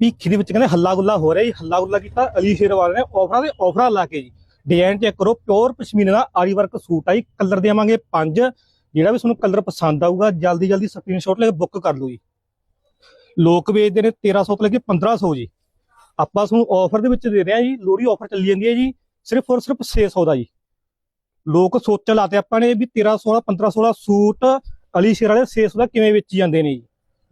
ਭੀਖੀ ਦੇ ਵਿੱਚ ਕਹਿੰਦੇ ਹੱਲਾ ਗੁੱਲਾ ਹੋ ਰਿਹਾ ਜੀ ਹੱਲਾ ਗੁੱਲਾ ਕੀਤਾ, ਅਲੀ ਸ਼ੇਰ ਵਾਲੇ ਨੇ ਆਫਰਾਂ ਦੇ ਆਫਰਾਂ ਲਾ ਕੇ ਜੀ। ਡਿਜ਼ਾਈਨ ਚੈੱਕ ਕਰੋ, ਪਿਓਰ ਪਸ਼ਮੀਨੇ ਦਾ ਆਰੀ ਵਰਕ ਸੂਟ ਆ ਜੀ, ਕਲਰ ਦੇਵਾਂਗੇ ਪੰਜ, ਜਿਹੜਾ ਵੀ ਤੁਹਾਨੂੰ ਕਲਰ ਪਸੰਦ ਆਊਗਾ ਜਲਦੀ ਜਲਦੀ ਸਕਰੀਨਸ਼ਾਟ ਲੈ ਕੇ ਬੁੱਕ ਕਰ ਲਓ ਜੀ। ਲੋਕ ਵੇਚਦੇ ਨੇ 1300 ਤੋਂ ਲੈ ਕੇ 1500 ਜੀ। ਆਪਾਂ ਤੁਹਾਨੂੰ ਆਫਰ ਦੇ ਵਿੱਚ ਦੇ ਰਹੇ ਹਾਂ ਜੀ, ਲੋਹੜੀ ਆਫਰ ਚੱਲੀ ਜਾਂਦੀ ਹੈ ਜੀ, ਸਿਰਫ ਔਰ ਸਿਰਫ 600 ਦਾ ਜੀ। ਲੋਕ ਸੋਚਣ ਲਾਤੇ ਆਪਾਂ ਨੇ ਵੀ 1300 ਦਾ 1500 ਦਾ ਸੂਟ ਅਲੀ ਸ਼ੇਰ ਵਾਲੇ 600 ਦਾ ਕਿਵੇਂ ਵੇਚੀ ਜਾਂਦੇ ਨੇ ਜੀ।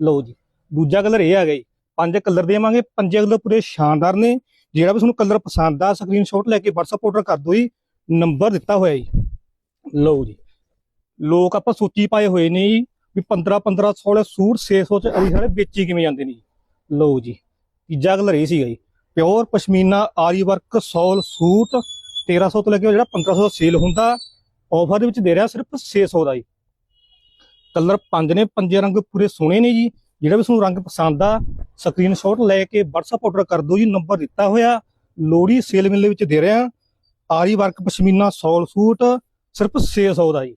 ਲਓ ਜੀ, ਦੂਜਾ ਕਲਰ ਇਹ ਆ ਗਿਆ ਜੀ। ਪੰਜ ਕਲਰ ਦੇਵਾਂਗੇ। ਪੰਜੇ ਕਲਰ ਪੂਰੇ ਸ਼ਾਨਦਾਰ ਨੇ। ਜਿਹੜਾ ਵੀ ਤੁਹਾਨੂੰ ਕਲਰ ਪਸੰਦ ਆ ਸਕਰੀਨਸ਼ਾਟ ਲੈ ਕੇ WhatsApp ਆਰਡਰ ਕਰ ਦਿਓ ਜੀ। ਨੰਬਰ ਦਿੱਤਾ ਹੋਇਆ ਜੀ। ਲਓ ਜੀ। ਲੋਕ ਆਪਾਂ ਸੋਚੀ ਪਾਏ ਹੋਏ ਨੇ ਜੀ, ਵੀ 15 1500 ਵਾਲੇ ਸੂਟ 600 ਚ ਅਲੀ ਸਾਰੇ ਵੇਚੀ ਕਿਵੇਂ ਜਾਂਦੇ ਨੇ ਜੀ। ਲਓ ਜੀ। ਤੀਜਾ ਕਲਰ ਇਹ ਸੀਗਾ ਜੀ। Pure pashmina aari work soul suit 1300 ਤੋਂ ਲੈ ਕੇ ਜਿਹੜਾ 1500 ਸੇਲ ਹੁੰਦਾ ਆਫਰ ਦੇ ਵਿੱਚ ਦੇ ਰਿਹਾ ਸਿਰਫ 600 ਦਾ ਜੀ। ਕਲਰ ਪੰਜ ਨੇ, ਪੰਜੇ ਰੰਗ ਪੂਰੇ ਸੋਹਣੇ ਨੇ ਜੀ। ਜਿਹੜਾ ਵੀ ਤੁਹਾਨੂੰ ਰੰਗ ਪਸੰਦ ਆ ਸਕਰੀਨਸ਼ਾਟ ਲੈ ਕੇ WhatsApp ਆਰਡਰ ਕਰ ਦਿਓ ਜੀ ਨੰਬਰ ਦਿੱਤਾ ਹੋਇਆ ਲੋੜੀ ਸੇਲ ਮੇਲੇ ਵਿੱਚ ਦੇ ਰਿਹਾ, ਆਰੀ ਵਰਕ ਪਸ਼ਮੀਨਾ ਸੌਲ ਸੂਟ, ਸਿਰਫ 600 ਦਾ ਜੀ।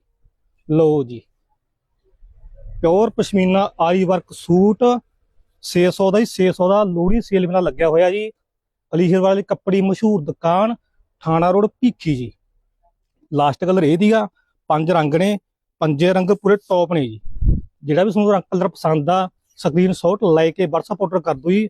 ਲਓ ਜੀ। Pure pashmina aari work suit 600 ਦਾ ਹੀ 600 ਦਾ ਲੋੜੀ ਸੇਲ ਮੇਲਾ ਲੱਗਿਆ ਹੋਇਆ ਜੀ। ਅਲੀਸ਼ਰ ਵਾਲੇ ਕੱਪੜੀ ਮਸ਼ਹੂਰ ਦੁਕਾਨ ਥਾਣਾ ਰੋਡ, ਭੀਖੀ ਜੀ। ਲਾਸਟ ਕਲਰ ਇਹ ਦੀਗਾ ਪੰਜ ਰੰਗ ਨੇ, ਪੰਜੇ ਰੰਗ ਪੂਰੇ ਟੌਪ ਨੇ ਜੀ। ਜਿਹੜਾ ਵੀ ਤੁਹਾਨੂੰ ਰੰਗ ਕਲਰ ਪਸੰਦ ਆ ਸਕਰੀਨਸ਼ਾਟ ਲੈ ਕੇ WhatsApp ਆਰਡਰ ਕਰ ਦਿਓ ਜੀ।